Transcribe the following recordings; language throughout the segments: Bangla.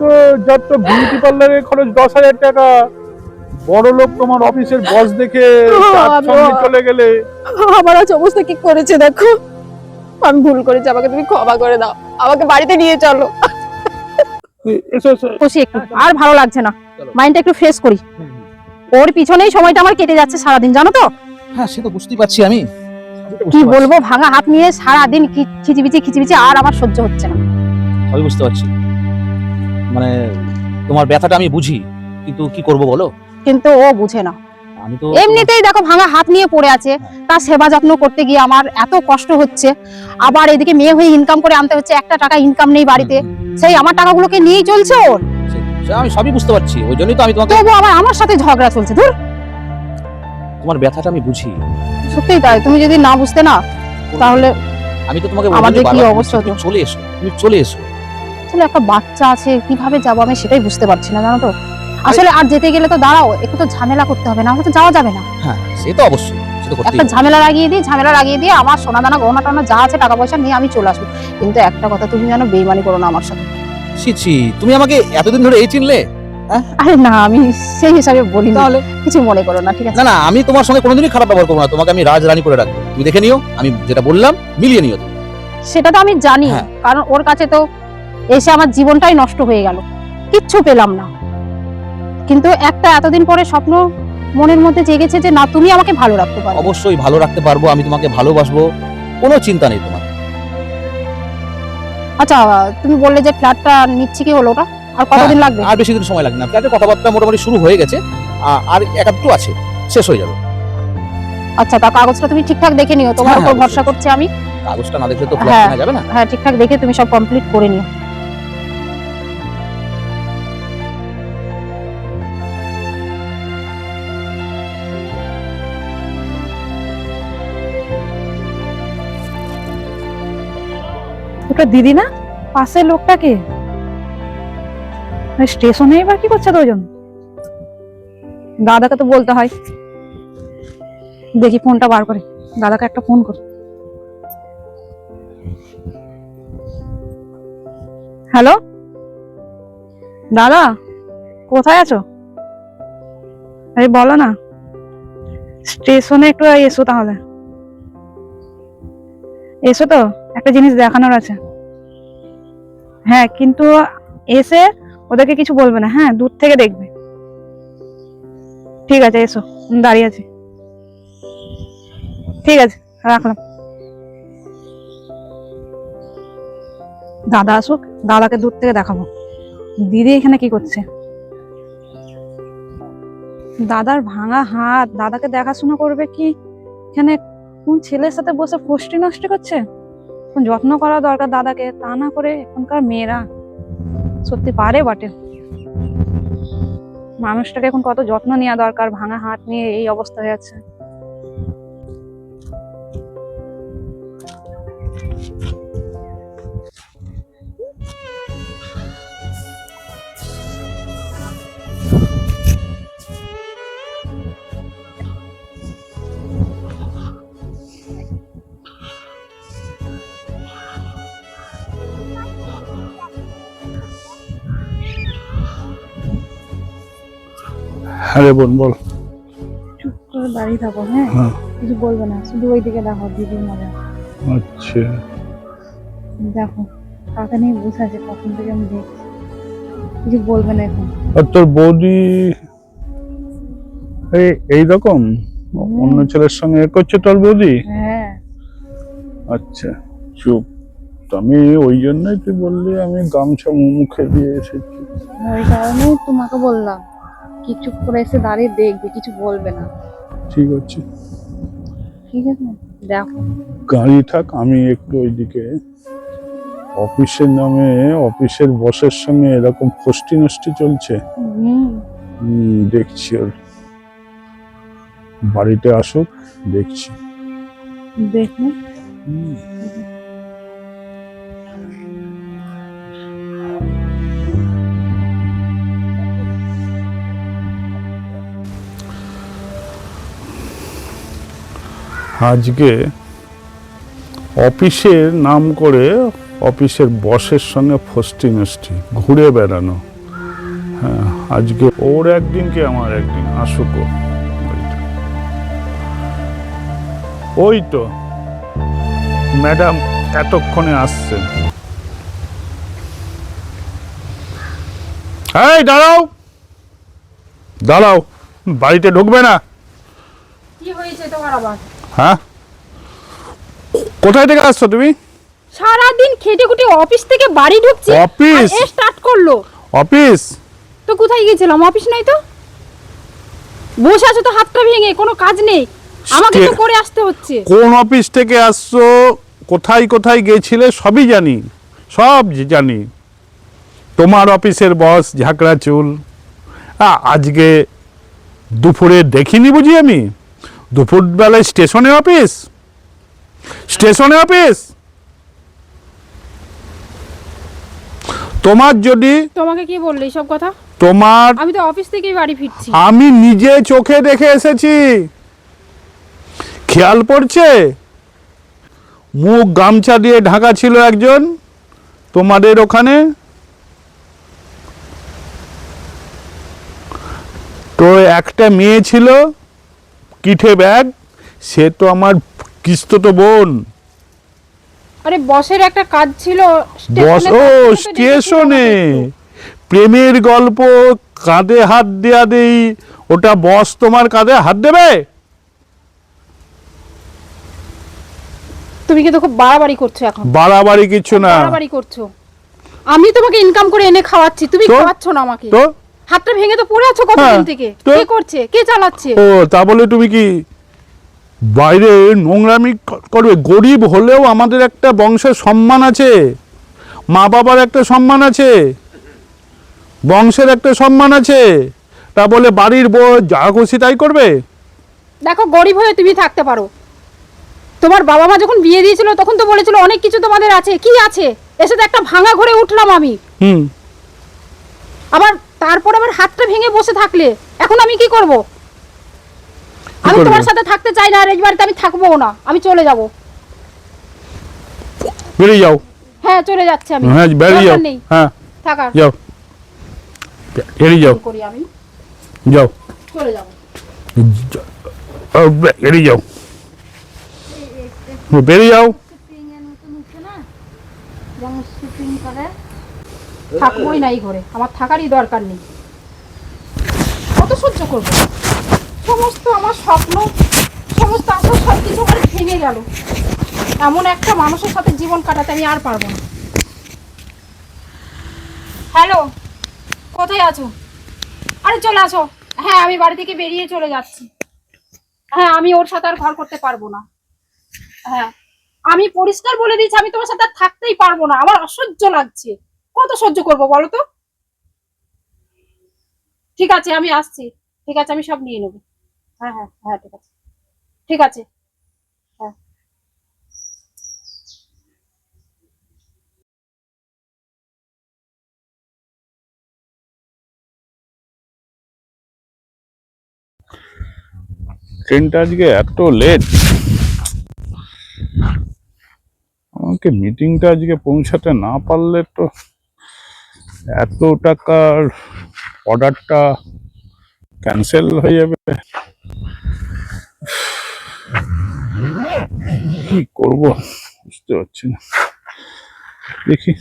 তো যত বিউটি পার্লারে খরচ দশ হাজার টাকা বড় লোক তোমার অফিসের বস দেখে সঙ্গে চলে গেলে। আমার আজ অবস্থা কি করেছে দেখো? আমি ভুল করেছি আমাকে তুমি ক্ষমা করে দাও। আমাকে বাড়িতে নিয়ে চলো। এসো এসো। খুশি একটু আর ভালো লাগছে না। মাইন্ডটা একটু ফ্রেশ করি। ওর পিছনেই সময়টা আমার কেটে যাচ্ছে সারাদিন জানো তো? হ্যাঁ সে তো বুঝতেই পারছি আমি। কি বলব ভাঙা হাত নিয়ে সারাদিন খিচিবিচি খিচিবিচি আর আমার সহ্য হচ্ছে না। আমি বুঝতে পারছি। মানে তোমার ব্যথাটা আমি বুঝি কিন্তু কি করব বলো? কিন্তু ও বুঝে না। আমি তো এমনিতেই দেখো ভাঙা হাত নিয়ে পড়ে আছে তার সেবা যত্ন করতে গিয়ে আমার এত কষ্ট হচ্ছে। আবার এদিকে মেয়ে হয়ে ইনকাম করে আনতে হচ্ছে একটা টাকা ইনকাম নেই বাড়িতে। সেই আমার টাকাগুলোকে নিয়েই চলছে ওর? আমি সবই বুঝতে পারছি ওই জন্যই তো আমি তোমাকে তবু আবার আমার সাথে ঝগড়া চলছে ধুর। তোমার ব্যথাটা আমি বুঝি। সত্যিই তাই তুমি যদি না বুঝতে না তাহলে আমি তো তোমাকে আমাদের কি অবস্থা তুমি চলে এসো তুমি চলে এসো। আসলে একটা বাচ্চা আছে কীভাবে যাব আমি সেটাই বুঝতে পারছি না জানো তো? আসলে আর যেতে গেলে তো দাঁড়াও একটু তো ঝামেলা করতে হবে না হলে তো যাওয়া যাবে না। হ্যাঁ সে তো অবশ্যই একটা ঝামেলা লাগিয়ে দিই ঝামেলা লাগিয়ে দিয়ে আমার সোনা দানা গহনা টনা যা আছে টাকা পয়সা নিয়ে আমি চলে আসব। কিন্তু একটা কথা তুমি যেন বেইমানি করো না আমার সাথে। ছি ছি তুমি আমাকে এতদিন ধরে এই চিনলে? আরে না আমি সেই হিসাবে বলি তাহলে? কিছু মনে করো না ঠিক আছে? না না আমি তোমার সঙ্গে কোনোদিনই খারাপ ব্যবহার করব না তোমাকে আমি রাজরানী করে রাখব। তুমি দেখে নিও আমি যেটা বললাম মিলিয়ে নিও সেটা তো আমি জানি হ্যাঁ। কারণ ওর কাছে তো এসে আমার জীবনটাই নষ্ট হয়ে গেল। কিচ্ছু পেলাম না। কিন্তু একটা এতদিন পরে স্বপ্ন মনের মধ্যে জেগেছে যে না তুমি আমাকে ভালো রাখতে পারো। অবশ্যই ভালো রাখতে পারব আমি তোমাকে ভালোবাসবো কোনো চিন্তা নেই তোমার। আচ্ছা তুমি বললে যে ফ্ল্যাটটা নিচ্ছে কি হলো ওটা? আর কতদিন লাগবে? আর বেশি দিন সময় লাগবে না। ফ্ল্যাটের কথাবার্তা মোটামুটি শুরু হয়ে গেছে আর এক একটু আছে শেষ হয়ে যাবে। আচ্ছা তা কাগজটা তুমি ঠিকঠাক দেখে নিও। তোমার হ্যাঁ, উপর হ্যাঁ, ভরসা। করছি আমি। কাগজটা না দেখলে তো ফ্ল্যাট হ্যাঁ। কেনা যাবে না? হ্যাঁ ঠিকঠাক দেখে তুমি সব কমপ্লিট করে নিও। ওটা দিদি না? পাশের লোকটাকে? স্টেশনে এবার কি করছে দুজন? দাদাকে তো বলতে হয়। দেখি ফোনটা বার করে। দাদাকে একটা ফোন কর। হ্যালো? দাদা, কোথায় আছো? আরে বলো না। স্টেশনে একটু এসো তাহলে। এসো তো, একটা জিনিস দেখানোর আছে। হ্যাঁ কিন্তু এসে ওদেরকে কিছু বলবে না। হ্যাঁ দূর থেকে দেখবে। ঠিক আছে, এসো। দাঁড়িয়ে আছি। ঠিক আছে, রাখলাম। দাদা আসুক, দাদাকে দূর থেকে দেখাবো। দিদি এখানে কি করছে? দাদার ভাঙা হাত, দাদাকে দেখাশোনা করবে কি? এখানে কোন ছেলের সাথে বসে ফষ্টি নষ্ট করছে? যত্ন করা দরকার দাদাকে, তা না করে এখনকার মেয়েরা সত্যি পারে বটে। মানুষটাকে এখন কত যত্ন নেওয়া দরকার, ভাঙা হাত নিয়ে এই অবস্থা হয়ে আছে। হ্যাঁ রে বোন বল। চুপ করে দাঁড়িয়ে থাকো হ্যাঁ? হ্যাঁ। কিছু বলবে না শুধু ওই দিকে দেখো দিদির মজা। আচ্ছা। দেখো কাকে নিয়ে বসে আছে কখন থেকে আমি দেখছি। কিছু বলবে না এখন। আর তোর বৌদি এই এইরকম অন্য ছেলের সঙ্গে এ করছে তোর বৌদি? হ্যাঁ। আচ্ছা চুপ। তো আমি ওই জন্যই তুই বললি আমি গামছা মুখে দিয়ে এসেছি। ওই কারণেই তোমাকে বললাম। কি চুপ করে এসে দাঁড়িয়ে দেখবে কিছু বলবে না। ঠিক আছে। ঠিক আছে? দেখো। গাড়ি থাক আমি একটু ওইদিকে অফিসের নামে অফিসের বসের সঙ্গে এরকম ফষ্টি নষ্টি চলছে। হুম। দেখছি ওর বাড়িতে আসুক দেখছি। দেখো আজকে অফিসের নাম করে অফিসের বসের সঙ্গে ফষ্টি নষ্টি ঘুরে বেড়ানো। হ্যাঁ আজকে ওর একদিন কি আমার একদিন, আসুক ওই তো, ম্যাডাম এতক্ষণে আসছেন। এই, দাঁড়াও। দাঁড়াও, বাড়িতে ঢুকবে না। কি হয়েছে তোমার আবার? হ্যাঁ? কোথায় থেকে আসছো তুমি? সারাদিন খেটে খুটে অফিস থেকে বাড়ি ঢুকছি অফিস? এ স্টার্ট করল। অফিস? তো কোথায় গিয়েছিলাম? অফিস নাই তো? বসে আছো তো হাতটা ভেঙে কোনো কাজ নেই। আমাকে তো করে আসতে হচ্ছে। কোন অফিস থেকে আসছো? কোথায় কোথায় গেছিলে? সবই জানি। সব জানি। তোমার অফিসের বস ঝাঁকড়া চুল। আজকে দুপুরে দেখিনি বুঝি আমি? দুপুরবেলায় স্টেশনে অফিস? স্টেশনে অফিস? তোমার যদি তোমাকে কি বললে সব কথা? তোমার আমি তো অফিস থেকেই বাড়ি ফিরছি। আমি নিজে চোখে দেখে এসেছি। খেয়াল পড়ছে? মুখ গামছা দিয়ে ঢাকা ছিল একজন তোমাদের ওখানে? তো একটা মেয়ে ছিল। কিঠে ব্যাগ? সে তো আমার কিস্ত তো বোন। আরে বসের একটা কাজ ছিল বস ও স্টেশনে। প্রেমের গল্প কাঁধে হাত দেয়া দেই ওটা বস তোমার কাঁধে হাত দেবে? তুমি কিন্তু খুব বাড়াবাড়ি করছ এখন। বাড়াবাড়ি কিছু না। বাড়াবাড়ি করছ। আমি তোমাকে ইনকাম করে এনে খাওয়াচ্ছি তুমি? খাওয়াচ্ছ না আমাকে। তো? হাতটা ভেঙে তো পড়ে আছো কতদিন হ্যাঁ, থেকে? কে করছে? কে চালাচ্ছে? ও তা বলে তুমি কি বাইরে নোংরামি করবে? গরিব হলেও আমাদের একটা বংশের সম্মান আছে। মা বাবার একটা সম্মান আছে। বংশের একটা সম্মান আছে। তা বলে বাড়ির বউ যা খুশি তাই করবে? দেখো গরিব হয়ে তুমি থাকতে পারো। তোমার বাবা মা যখন বিয়ে দিয়েছিল তখন তো বলেছিল অনেক কিছু তোমাদের আছে। কি আছে? এসে তো একটা ভাঙা ঘরে উঠলাম আমি। হুম। আবার তারপর আবার হাতটা ভেঙে বসে থাকলে এখন আমি কি করব? আমি তোমার সাথে থাকতে চাই না আর এই বাড়িতে আমি থাকব না আমি চলে যাব। বেরিয়ে যাও। হ্যাঁ চলে যাচ্ছে আমি। হ্যাঁ বেরিয়ে যাও। হ্যাঁ থাকার যাও। বেরিয়ে যাও। করি আমি? যাও। চলে যাব। বেরিয়ে যাও। বেরিয়ে যাও। থাকবোই না এই ঘরে। আমার থাকারই দরকার নেই। কত সহ্য করব? সমস্ত আমার স্বপ্ন, সমস্ত আশা সব কিছু আমার ভেঙে গেল। এমন একটা মানুষের সাথে জীবন কাটাতে আমি আর পারব না। হ্যালো, কোথায় আছো? আরে চলে আসো। হ্যাঁ আমি বাড়ি থেকে বেরিয়ে চলে যাচ্ছি। হ্যাঁ আমি ওর সাথে আর ঘর করতে পারব না। হ্যাঁ আমি পরিষ্কার বলে দিয়েছি, আমি তোমার সাথে আর থাকতেই পারব না। আমার অসহ্য লাগছে। কত সহ্য করব বলো তো? ঠিক আছে, আমি আসছি। ঠিক আছে, আমি সব নিয়ে নেব। হ্যাঁ হ্যাঁ হ্যাঁ ঠিক আছে। ঠিক আছে। হ্যাঁ। ট্রেনটা আজকে এত লেট আমাকে মিটিংটা আজকে পৌঁছাতে না পারলে তো এত টাকার অর্ডারটা ক্যান্সেল হয়ে যাবে। কি করব বুঝতে পারছি না। দেখি।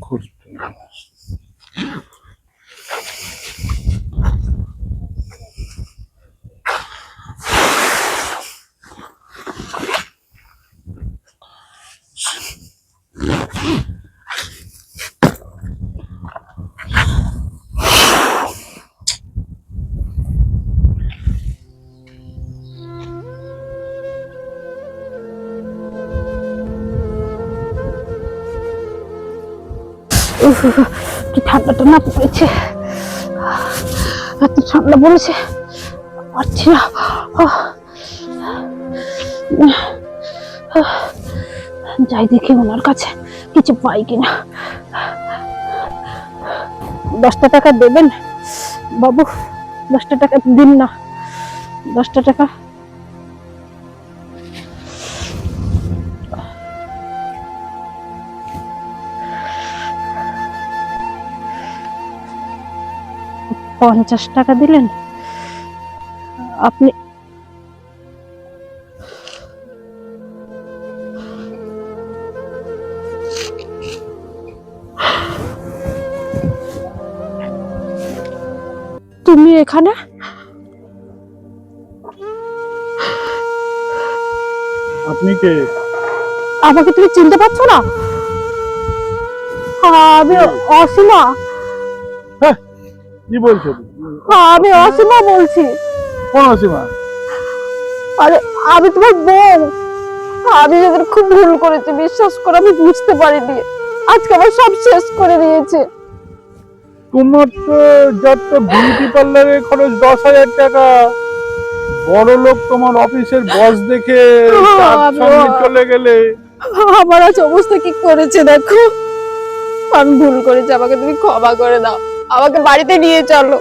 করতে কি ঠান্ডা টান্ডা পড়েছে? এত ঠান্ডা পড়েছে, পারছি না। যাই দেখি ওনার কাছে কিছু পাই কিনা। দশটা টাকা দেবেন? বাবু, দশটা টাকা দিন না। দশটা টাকা পঞ্চাশ টাকা দিলেন? আপনি তুমি এখানে? আপনি কে? আমাকে তুমি চিনতে পারছ না? আমি অসীমা। কি বলছো আমি অসীমা বলছি। কোন অসীমা? আরে আমি তোমার বউ আমি যাদের খুব ভুল করেছি বিশ্বাস করে আমি বুঝতে পারিনি। আজকে আমার সব শেষ করে দিয়েছে। তোমার তো যত বিউটি পার্লারে খরচ দশ হাজার টাকা। বড় লোক তোমার অফিসের বস দেখে সঙ্গে চলে গেলে। আমার আজ অবস্থা কি করেছে দেখো? আমি ভুল করেছি আমাকে তুমি ক্ষমা করে দাও। আমাকে বাড়িতে নিয়ে চলো।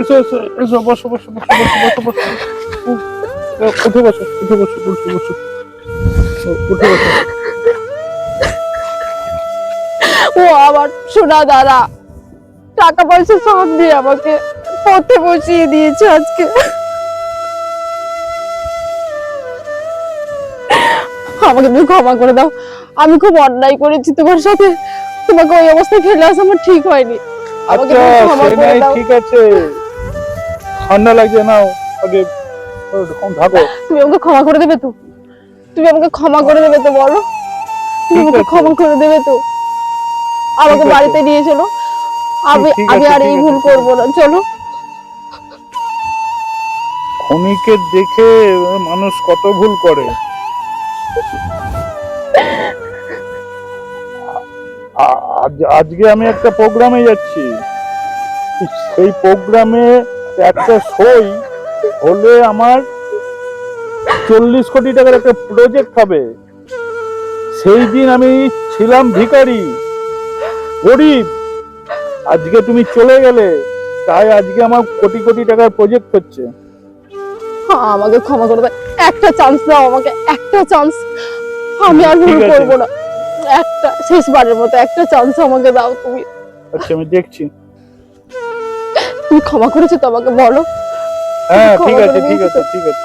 এসো এসো এসো বসো বসো বসো বসো বসো বসো। উঠে বসো উঠে বসো উঠে বসো। ও, উঠে বসো। ও আমার সোনা দাদা টাকা পয়সা সব দিয়ে আমাকে পথে বসিয়ে দিয়েছে আজকে। আমাকে তুমি ক্ষমা করে দাও। আমি খুব অন্যায় করেছি তোমার সাথে। তোমাকে ওই অবস্থায় ফেলে আসা আমার ঠিক হয়নি। আচ্ছা ঠিক আছে। ঠান্ডা লাগছে নাও আগে তুমি আমাকে ক্ষমা করে দেবে তো? তুমি আমাকে ক্ষমা করে দেবে তো বলো? তুমি আমাকে। ক্ষমা করে দেবে তো? আমাকে বাড়িতে নিয়ে চলো। আমি আমি আর এই ভুল করব না। চলো। ক্ষণিকের দেখে মানুষ কত ভুল করে। আজ- আজকে আমি একটা প্রোগ্রামে যাচ্ছি। সেই প্রোগ্রামে একটা সই হলে আমার চল্লিশ কোটি টাকার একটা প্রজেক্ট হবে। সেই দিন আমি ছিলাম ভিখারি গরিব। আজকে তুমি চলে গেলে তাই আজকে আমার কোটি কোটি টাকার প্রজেক্ট হচ্ছে। হ্যাঁ, আমাকে ক্ষমা করে দাও। একটা চান্স দাও আমাকে একটা চান্স আমি আর ভুল করব না। একটা শেষবারের মতো একটা চান্স আমাকে দাও তুমি। আচ্ছা আমি দেখছি। তুমি ক্ষমা করেছ তো আমাকে বলো। হ্যাঁ ঠিক আছে ঠিক আছে ঠিক আছে।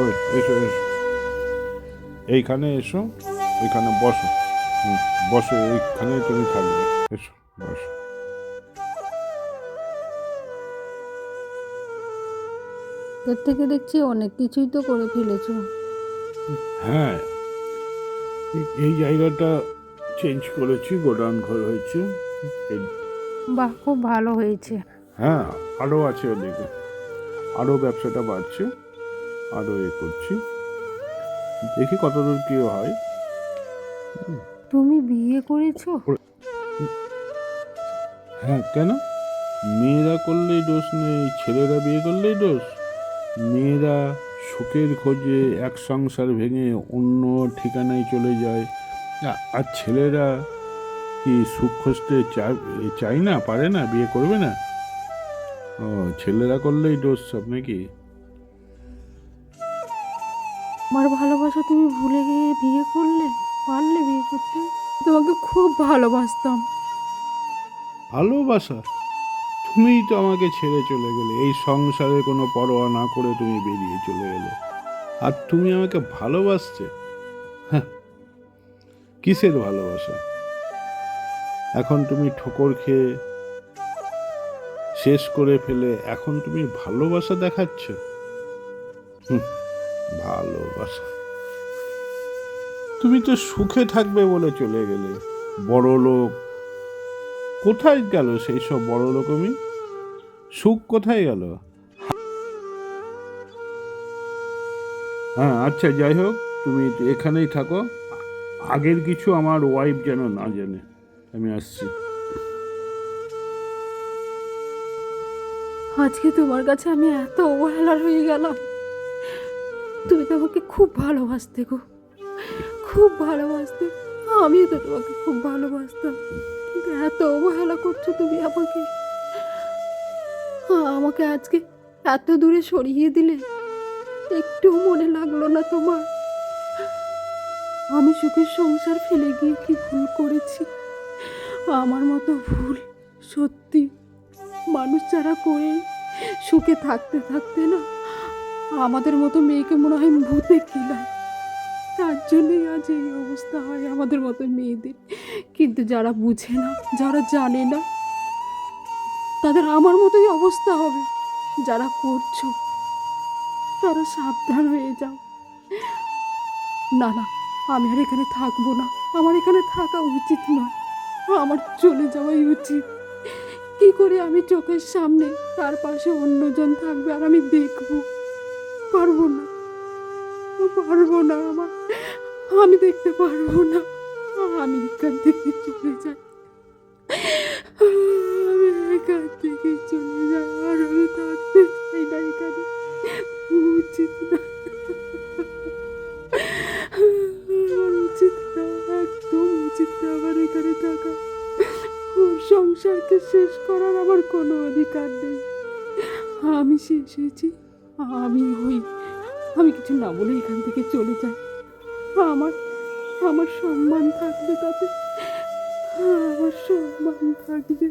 ওই এসো এসো। এইখানে এসো এখানে বসো। বসো এইখানে তুমি থাকবে। এসো বসো। এর থেকে দেখছি অনেক কিছুই তো করে ফেলেছো। হ্যাঁ। এই- জায়গাটা চেঞ্জ করেছি গোডাউন ঘর হয়েছে। বাহ খুব ভালো হয়েছে। হ্যাঁ আরও আছে ওদিকে। আরও ব্যবসাটা বাড়ছে আরও এ করছি। দেখি কতদূর কী হয়। তুমি বিয়ে করেছ? হ্যাঁ কেন? মেয়েরা করলেই দোষ নেই ছেলেরা বিয়ে করলেই দোষ। মেয়েরা সুখের খোঁজে এক সংসার ভেঙে অন্য ঠিকানায় চলে যায়। আর ছেলেরা কি সুখ খুঁজতে চায় চাই না পারে না বিয়ে করবে না? ও ছেলেরা করলেই দোষ সব নাকি? আমার ভালোবাসা তুমি ভুলে গিয়ে বিয়ে করলে পারলে বিয়ে করতে? তোমাকে খুব ভালোবাসতাম। ভালোবাসা? তুমিই তো আমাকে ছেড়ে চলে গেলে। এই সংসারে কোনো পরোয়া না করে তুমি বেরিয়ে চলে গেলে আর তুমি আমাকে ভালোবাসছে? হ্যাঁ কিসের ভালোবাসা? এখন তুমি ঠোকর খেয়ে শেষ করে ফেলে এখন তুমি ভালোবাসা দেখাচ্ছ? ভালোবাসা। তুমি তো সুখে থাকবে বলে চলে গেলে। বড় লোক কোথায় গেল সেই সব বড় রকমই সুখ কোথায় গেল? হ্যাঁ আচ্ছা যাই হোক, তুমি এখানেই থাকো। আগের কিছু আমার ওয়াইফ যেন না জানে। আমি আসছি। আজকে তোমার কাছে আমি এত অবহেলার হয়ে গেলাম। তুমি তো আমাকে খুব ভালোবাসতে গো। খুব ভালোবাসতে। আমিও তো তোমাকে খুব ভালোবাসতাম। কিন্তু এত অবহেলা করছ তুমি আমাকে। আমাকে আজকে এত দূরে সরিয়ে দিলে একটু মনে লাগল না তোমার। আমি সুখের সংসার ফেলে গিয়ে কি ভুল করেছি? আমার মতো ভুল সত্যি মানুষ যারা করে সুখে থাকতে থাকতে না, আমাদের মতো মেয়েকে মনে হয় ভূতে কিলায় তার জন্যই আজ এই অবস্থা হয় আমাদের মতো মেয়েদের। কিন্তু যারা বুঝে না, যারা জানে না তাদের আমার মতোই অবস্থা হবে। যারা করছ, তারা সাবধান হয়ে যাও। না না, আমি আর এখানে থাকব না। আমার এখানে থাকা উচিত নয়। আমার চলে যাওয়াই উচিত। কি করে আমি চোখের সামনে তার পাশে অন্যজন থাকবে আর আমি দেখব? পারব না। পারব না আমার। আমি দেখতে পারব না। আমি এখান থেকে চলে যাই। না এখানে উচিত না। আমার উচিত না, একদম উচিত না আমার এখানে থাকা। সংসারকে শেষ করার আমার কোনো অধিকার নেই। আমি শেষ হয়েছি, আমি হই। আমি কিছু না বলে এখান থেকে চলে যাই। আমার আমার সম্মান থাকবে তাতে। আমার সম্মান থাকবে।